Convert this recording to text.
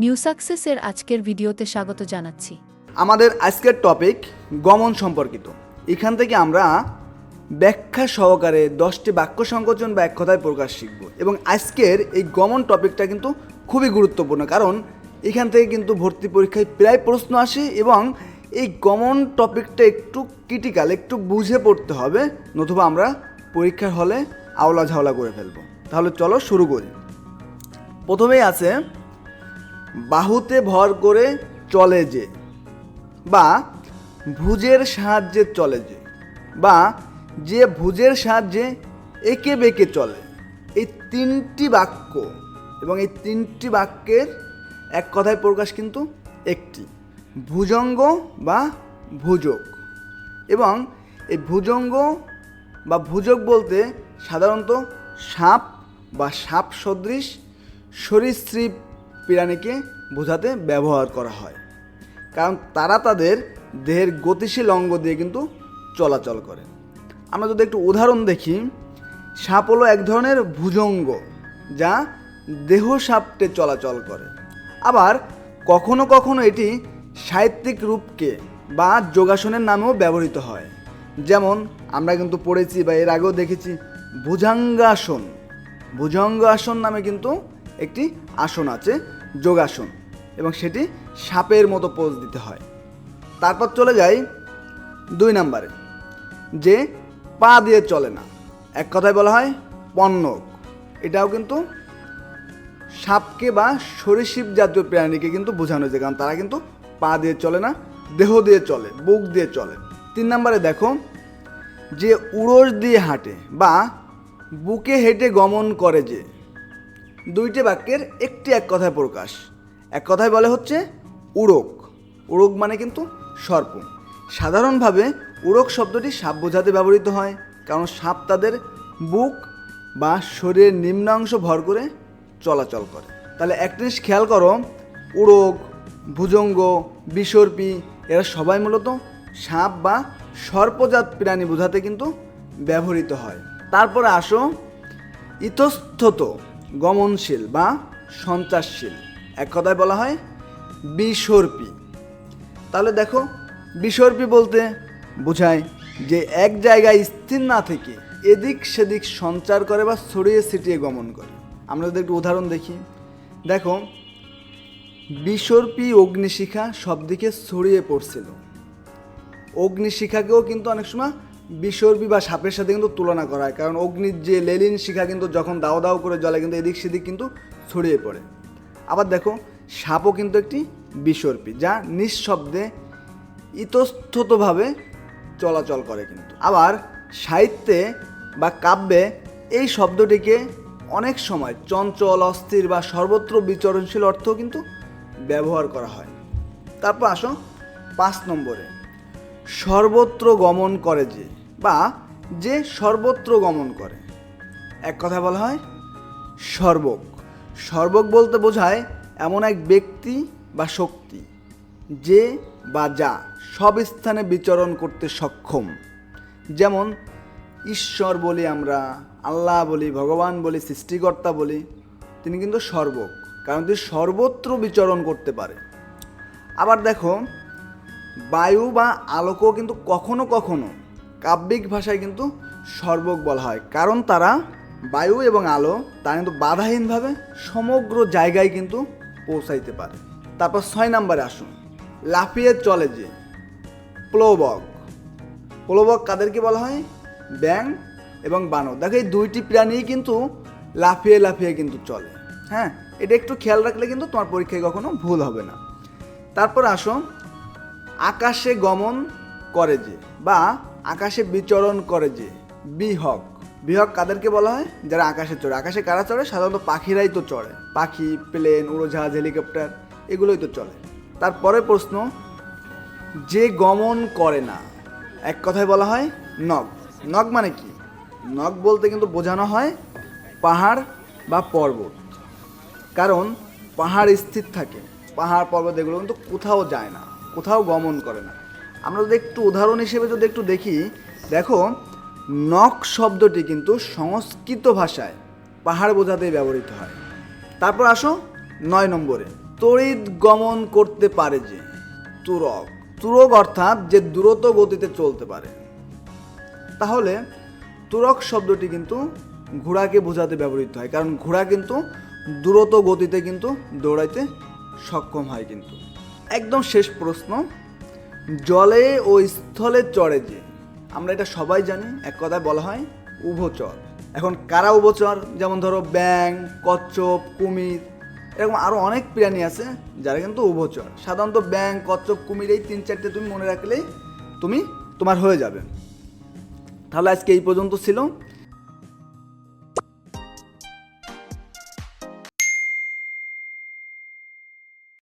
New সাকসেসের আজকের ভিডিওতে স্বাগত জানাচ্ছি। আমাদের আজকের টপিক গমন সম্পর্কিত। এখান থেকে আমরা ব্যাখ্যা সহকারে দশটি বাক্য সংকোচন বা এক কথায় প্রকাশ শিখব এবং আজকের এই গমন টপিকটা কিন্তু খুবই গুরুত্বপূর্ণ কারণ এখান থেকে কিন্তু ভর্তি পরীক্ষায় প্রায় প্রশ্ন আসে এবং এই গমন টপিকটা একটু ক্রিটিক্যাল, একটু বুঝে পড়তে হবে, নতুবা আমরা পরীক্ষার হলে আওলা ঝাওলা করে ফেলব। তাহলে চলো শুরু করি। প্রথমেই আছে বাহুতে ভর করে চলে যে, বা ভুজের সাহায্যে চলে যে, বা যে ভুজের সাহায্যে একে বেঁকে চলে। এই তিনটি বাক্য, এবং এই তিনটি বাক্যের এক কথায় প্রকাশ কিন্তু একটি, ভুজঙ্গ বা ভুজক। এবং এই ভুজঙ্গ বা ভুজক বলতে সাধারণত সাপ বা সাপ সদৃশ, সরীসৃপ প্রাণীকে বোঝাতে ব্যবহার করা হয়। কারণ তারা তাদের দেহের গতিশীল অঙ্গ দিয়ে কিন্তু চলাচল করে। আমরা যদি একটু উদাহরণ দেখি, সাপ হলো এক ধরনের ভুজঙ্গ যা দেহ সাপটে চলাচল করে। আবার কখনো কখনো এটি সাহিত্যিক রূপকে বা যোগাসনের নামেও ব্যবহৃত হয়। যেমন আমরা কিন্তু পড়েছি বা এর আগেও দেখেছি, ভুজাঙ্গাসন। ভুজঙ্গাসন নামে কিন্তু একটি আসন আছে যোগাসন এবং সেটি সাপের মতো পোজ দিতে হয়। তারপর চলে যাই দুই নম্বরে, যে পা দিয়ে চলে না। এক কথায় বলা হয় পণ্যক। এটাও কিন্তু সাপকে বা সরীসৃপ জাতীয় প্রাণীকে কিন্তু বোঝানো হয়েছে কারণ তারা কিন্তু পা দিয়ে চলে না, দেহ দিয়ে চলে, বুক দিয়ে চলে। তিন নম্বরে দেখো, যে উড়োস দিয়ে হাঁটে বা বুকে হেঁটে গমন করে যে দুইটি বাক্যের একটি এক কথায় প্রকাশ। এক কথায় বলে হচ্ছে উড়োক। উড়ক মানে কিন্তু সর্প সাধারণভাবে উড়ক শব্দটি সাপ বোঝাতে ব্যবহৃত হয়, কারণ সাপ তাদের বুক বা শরীরের নিম্নাংশ ভর করে চলাচল করে। তাহলে এক জিনিস খেয়াল করো, উড়ক, ভুজঙ্গ, বিসর্পি, এরা সবাই মূলত সাপ বা সর্পজাত প্রাণী বোঝাতে কিন্তু ব্যবহৃত হয়। তারপরে আসো, ইতস্তত। গমনশীল বা সঞ্চারশীল এক কথায় বলা হয় বিসর্পী। তাহলে দেখো, বিসর্পী বলতে বোঝায় যে এক জায়গায় স্থির না থেকে এদিক সেদিক সঞ্চার করে বা ছড়িয়ে ছিটিয়ে গমন করে। আমরা যদি একটু উদাহরণ দেখি, দেখো, বিসর্পী অগ্নিশিখা সব দিকে ছড়িয়ে পড়ছিল। অগ্নিশিখাকেও কিন্তু অনেক সময় বিসর্পী বা সাপের সাথে কিন্তু তুলনা করা হয়। কারণ অগ্নির যে লেলিন শিখা কিন্তু যখন দাও দাও করে জলে কিন্তু এদিক সেদিক কিন্তু ছড়িয়ে পড়ে। আবার দেখো, সাপও কিন্তু একটি বিসর্পী যা নিঃশব্দে ইতস্ততভাবে চলাচল করে কিন্তু। আবার সাহিত্যে বা কাব্যে এই শব্দটিকে অনেক সময় চঞ্চল, অস্থির বা সর্বত্র বিচরণশীল অর্থ কিন্তু ব্যবহার করা হয়। তারপর আসো পাঁচ নম্বরে। সর্বত্র গমন করে যে বা যে সর্বত্র গমন করে। এক কথা বলা হয়, সর্বক। সর্বক বলতে বোঝায় এমন এক ব্যক্তি বা শক্তি, যে বা যা সব স্থানে বিচরণ করতে সক্ষম। যেমন, ঈশ্বর বলি আমরা, আল্লাহ বলি, ভগবান বলি, সৃষ্টিকর্তা বলি, তিনি কিন্তু সর্বক, কারণ তিনি সর্বত্র বিচরণ করতে পারে। আবার দেখো, বায়ু বা আলোকও কিন্তু কখনো কখনো কাব্যিক ভাষায় কিন্তু সর্বক বলা হয়। কারণ তারা বায়ু এবং আলো, তারা কিন্তু বাধাহীনভাবে সমগ্র জায়গায় কিন্তু পৌঁছাইতে পারে। তারপর ছয় নম্বরে আসুন। লাফিয়ে চলে যে প্লোবক। প্লোবক কাদেরকে বলা হয়? ব্যাং এবং বানর। দেখো, এই দুইটি প্রাণীই কিন্তু লাফিয়ে লাফিয়ে কিন্তু চলে। হ্যাঁ এটা একটু খেয়াল রাখলে কিন্তু তোমার পরীক্ষায় কখনো ভুল হবে না। তারপর আসো। আকাশে গমন করে যে বা আকাশে বিচরণ করে যে, বিহক। বিহক কাদেরকে বলা হয়? যারা আকাশে চড়ে। আকাশে কারা চড়ে? সাধারণত পাখিরাই তো চড়ে। পাখি, প্লেন, উড়োজাহাজ, হেলিকপ্টার, এগুলোই তো চলে। তারপরে প্রশ্ন, যে গমন করে না, এক কথায় বলা হয় নগ নগ মানে কি? নগ বলতে কিন্তু বোঝানো হয় পাহাড় বা পর্বত। কারণ পাহাড় স্থির থাকে। পাহাড়, পর্বত এগুলো কিন্তু কোথাও যায় না, কোথাও গমন করে না। আমরা যদি একটু উদাহরণ হিসেবে যদি একটু দেখি, দেখো, নখ শব্দটি কিন্তু সংস্কৃত ভাষায় পাহাড় বোঝাতে ব্যবহৃত হয়। তারপর আসো নয় নম্বরে। তড়িৎ গমন করতে পারে যে তুরক তুরক অর্থাৎ যে দ্রুত গতিতে চলতে পারে। তাহলে তুরক শব্দটি কিন্তু ঘোড়াকে বোঝাতে ব্যবহৃত হয়, কারণ ঘোড়া কিন্তু দ্রুত গতিতে কিন্তু দৌড়াইতে সক্ষম হয় কিন্তু। একদম শেষ প্রশ্ন। জলে ও স্থলে চড়ে যে। আমরা এটা সবাই জানি, এক কথায় বলা হয় উভচর। এখন কারা উভচর? যেমন ধরো ব্যাং কচ্ছপ, কুমির, এরকম আরও অনেক প্রাণী আছে যারা কিন্তু উভচর। সাধারণত ব্যাং কচ্ছপ, কুমির এই তিন চারটে তুমি মনে রাখলেই তুমি তোমার হয়ে যাবে। তাহলে আজকে এই পর্যন্ত ছিল।